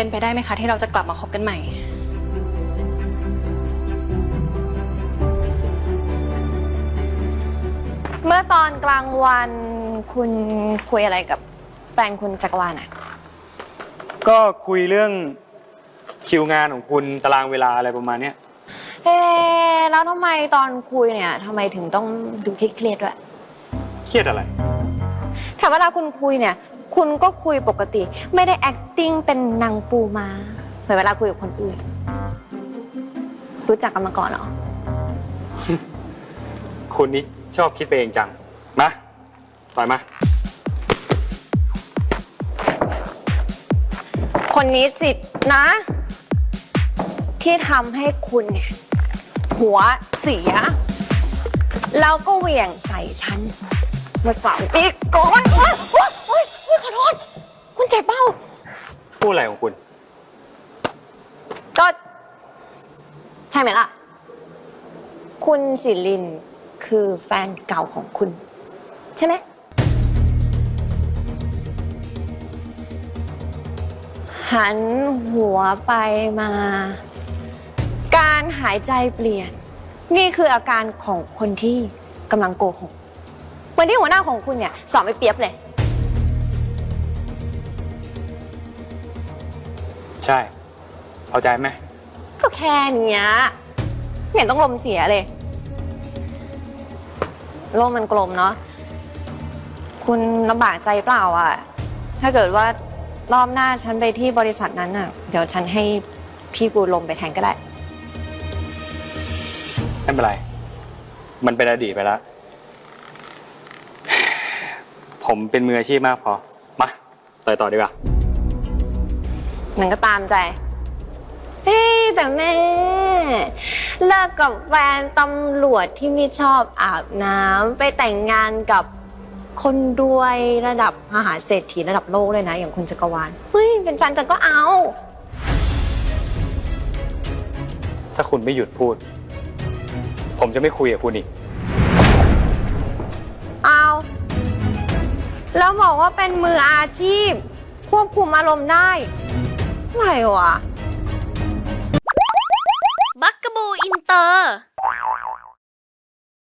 เป็นไปได้ไหมคะที่เราจะกลับมาคบกันใหม่ เมื่อตอนกลางวันคุณคุยอะไรกับแฟนคุณจักรวาลอะก็คุยเรื่องคิวงานของคุณตารางเวลาอะไรประมาณเนี้ยเอ๊ะแล้วทำไมตอนคุยเนี่ยทำไมถึงต้องดูเครียดๆด้วย เครียดอะไร ถามเวลาคุณคุยเนี่ย คุณก็คุยปกติ ไม่ได้ acting เป็นนางปูมาเหมือนเวลาคุยกับคนอื่น รู้จักกันมาก่อนเหรอ คุณนี่ชอบคิดไปเองจัง มา ต่อยมา คนนี้สินะ ที่ทำให้คุณเนี่ย หัวเสีย แล้วก็เหวี่ยงใส่ฉันเมาสามปีก่อน เจ็บเปล่าพูดอะไรของคุณ ก็ ใช่ไหมล่ะ คุณสิรินคือแฟนเก่าของคุณ ใช่ไหม หันหัวไปมา การหายใจเปลี่ยน นี่คืออาการของคนที่กำลังโกหกเหมือนที่หัวหน้าของคุณเนี่ย สอนไม่เปรียบเลย ช่เข้าใจไหมก็แค่เนี้ยไม่เห็นต้องลมเสียเลยโลกมันกลมเนาะคุณลำบากใจเปล่าอะถ้าเกิดว่ารอบหน้าฉันไปที่บริษัทนั้นอะเดี๋ยวฉันให้พี่ปูลมไปแทนก็ได้ไม่เป็นไร มันเป็นอดีตไปแล้ว ผมเป็นมืออาชีพมากพอ มาต่อยต่อดีกว่า มันก็ตามใจ เฮ้ยแต่แม่ เลิกกับแฟนตำรวจที่ไม่ชอบอาบน้ำไปแต่งงานกับคนรวยระดับมหาเศรษฐีระดับโลกเลยนะ อย่างคุณจักรวาลเฮ้ยเป็นจันจันก็เอา ถ้าคุณไม่หยุดพูด ผมจะไม่คุยกับคุณอีก เอา แล้วบอกว่าเป็นมืออาชีพ ควบคุมอารมณ์ได้ อะไ